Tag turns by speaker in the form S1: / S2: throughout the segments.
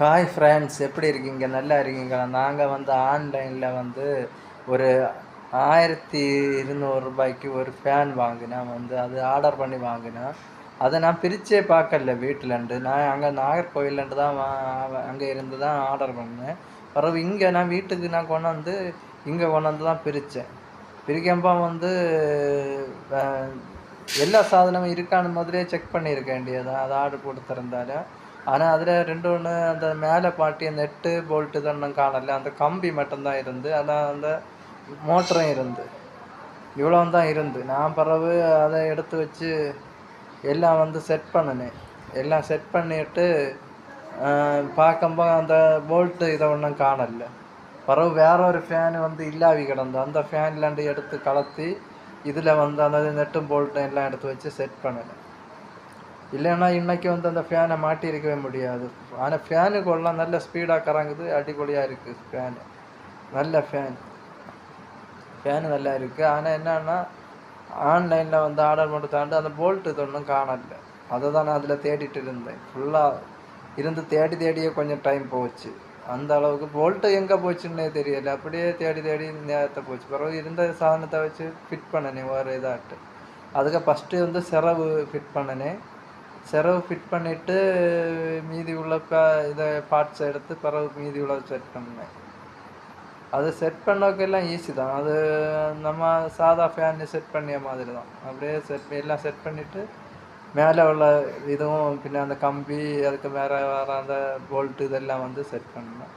S1: Hi friends எப்படி இருக்கீங்க? நல்லா இருக்கீங்களா? நாங்கள் வந்து ஆன்லைனில் வந்து ஒரு ஆயிரத்தி இருநூறு ரூபாய்க்கு ஒரு ஃபேன் வாங்கினேன். வந்து அது ஆர்டர் பண்ணி வாங்கினேன். அதை நான் பிரித்தே பார்க்கல வீட்டிலேருந்து. நான் அங்கே நாகர்கோவிலேருந்து தான் வா அங்கே இருந்து தான் ஆர்டர் பண்ணேன். பிறகு இங்கே நான் வீட்டுக்கு நான் கொண்டு வந்து இங்கே கொண்டு வந்து தான் பிரித்தேன் பிரிக்கப்போ வந்து எல்லா சாதனமும் இருக்கான்னு மாதிரியே செக் பண்ணியிருக்க வேண்டியதான் அது ஆர்டர் கொடுத்துருந்தாலும் ஆனால் அதில் ரெண்டு ஒன்று அந்த மேலே பாட்டிய நெட்டு போல்ட்டு தான் காணல அந்த கம்பி மட்டும்தான் இருந்து ஆனால் அந்த மோட்டரும் இருந்து. இவ்வளோ தான் இருந்து. நான் பிறகு அதை எடுத்து வச்சு எல்லாம் வந்து செட் பண்ணினேன். எல்லாம் செட் பண்ணிட்டு பார்க்கும்போது அந்த போல்ட்டு இதை ஒன்றும் காணல. பிறகு வேற ஒரு ஃபேனு வந்து இல்லாவி கிடந்து அந்த ஃபேன்லாண்டு எடுத்து கலத்தி இதில் வந்து அந்த நெட்டும் போல்ட்டும் எல்லாம் எடுத்து வச்சு செட் பண்ணினேன். இல்லைன்னா இன்றைக்கி வந்து அந்த ஃபேனை மாட்டியிருக்கவே முடியாது. ஆனால் ஃபேனு கொள்ளலாம் நல்ல ஸ்பீடாக கறங்குது அடிப்பொலியாக இருக்குது ஃபேனு நல்ல ஃபேன் ஃபேனு நல்லா இருக்குது ஆனால் என்னன்னா ஆன்லைனில் வந்து ஆர்டர் மட்டும் தாண்டு அந்த போல்ட்டு இது ஒன்றும் காணல. அதை தான் நான் அதில் தேடிட்டு இருந்தேன். ஃபுல்லாக இருந்து தேடி தேடியே கொஞ்சம் டைம் போச்சு. அந்த அளவுக்கு போல்ட்டு எங்கே போச்சுன்னே தெரியல. அப்படியே தேடி தேடி நேரத்தை போச்சு. பிறகு இருந்த சாதனத்தை வச்சு ஃபிட் பண்ணினேன் வேறு இதாகிட்டு அதுக்கு ஃபஸ்ட்டு வந்து செரவு ஃபிட் பண்ணினேன் செரவு ஃபிட் பண்ணிவிட்டு மீதி உள்ள ப இதை பார்ட்ஸ் எடுத்து பிறகு மீதி உள்ள செட் பண்ணேன். அது செட் பண்ணக்கெல்லாம் ஈஸி தான். அது நம்ம சாதா ஃபேன் செட் பண்ணிய மாதிரி தான் அப்படியே செட் எல்லாம் செட் பண்ணிவிட்டு மேலே உள்ள இதுவும் பின்ன அந்த கம்பி அதுக்கு மேலே வர அந்த போல்ட்டு இதெல்லாம் வந்து செட் பண்ணேன்.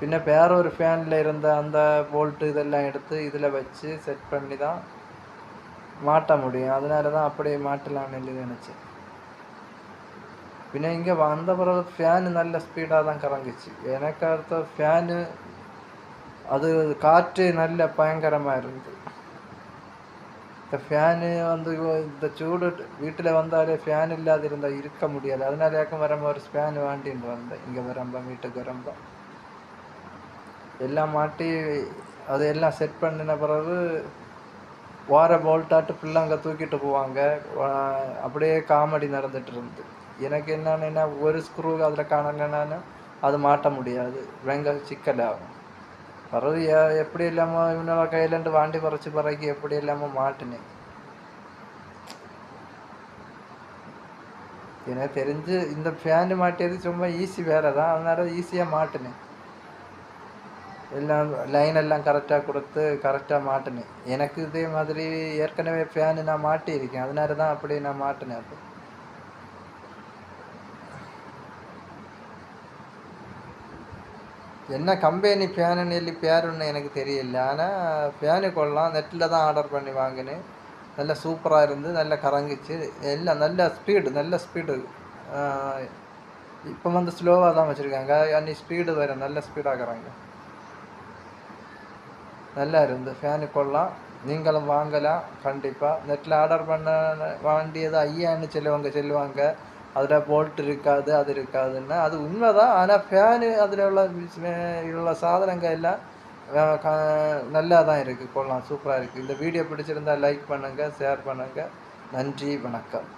S1: பின்ன வேற ஒரு ஃபேனில் இருந்த அந்த போல்ட்டு இதெல்லாம் எடுத்து இதில் வச்சு செட் பண்ணி தான் மாட்ட முடியும். அதனால தான் அப்படியே மாட்டலாம்னு நினச்சேன். പിന്നെ ഇങ്ങ വന്ന பிறகு ஃபேனு நல்ல ஸ்பீடாக தான் கறங்குச்சு எனக்கு அடுத்த ஃபேனு அது காற்று நல்ல பயங்கரமாக இருந்தது இந்த ஃபேனு வந்து இந்த சூடு வீட்டில் வந்தாலே ஃபேன் இல்லாத இருந்தால் இருக்க முடியாது அதனாலேயாக்கும் வரம்ப ஒரு ஃபேன் வாண்டின்னு வந்தேன் இங்கே வரம்ப வீட்டுக்கு வரம்ப எல்லாம் மாட்டி அது எல்லாம் செட் பண்ணின பிறகு வார போல்ட்டாட்டு பிள்ளைங்க தூக்கிட்டு போவாங்க அப்படியே காமெடி நடந்துட்டு இருந்து எனக்கு என்னன்னா ஒரு ஸ்க்ரூ அதில் காணலைன்னா அது மாட்ட முடியாது. பயங்கர சிக்கலாகும். பிறகு எப்படி இல்லாமல் இவனோட கையிலேருந்து வாண்டி பறிச்சு பிறகு எப்படி இல்லாமல் மாட்டினேன் எனக்கு தெரிஞ்சு இந்த ஃபேன் மாட்டியது சும்மா ஈஸி வேலை தான். அதனால ஈஸியாக மாட்டினேன் எல்லாம் லைன் எல்லாம் கரெக்டாக கொடுத்து கரெக்டாக மாட்டினேன் எனக்கு இதே மாதிரி ஏற்கனவே ஃபேனு நான் மாட்டியிருக்கேன். அதனால தான் அப்படி நான் மாட்டினேன் அப்போ என்ன கம்பெனி ஃபேனுன்னு சொல்லி பேருன்னு எனக்கு தெரியல. ஆனால் ஃபேனு கொள்ளலாம். நெட்டில் தான் ஆர்டர் பண்ணி வாங்கினேன். நல்ல சூப்பராக இருந்து நல்ல கறங்குச்சு எல்லாம் நல்ல ஸ்பீடு நல்ல ஸ்பீடு இப்போ வந்து ஸ்லோவாக தான் வச்சுருக்காங்க. அன்னி ஸ்பீடு வேறு நல்ல ஸ்பீடாக கறாங்க நல்லா இருந்து ஃபேனு கொள்ளலாம். நீங்களும் வாங்கலாம். கண்டிப்பாக நெட்டில் ஆர்டர் பண்ண வேண்டியது ஐயான்னு சொல்லுவாங்க சொல்லுவாங்க. அதில் போல்ட் இருக்காது அது இருக்காதுன்னா அது உண்மை தான் ஆனால் ஃபேனு அதில் உள்ள உள்ள சாதனங்கள் எல்லாம் நல்லா தான் இருக்குது கொள்ளலாம். சூப்பராக இருக்குது இந்த வீடியோ பிடிச்சிருந்தால் லைக் பண்ணுங்கள் ஷேர் பண்ணுங்கள் நன்றி வணக்கம்.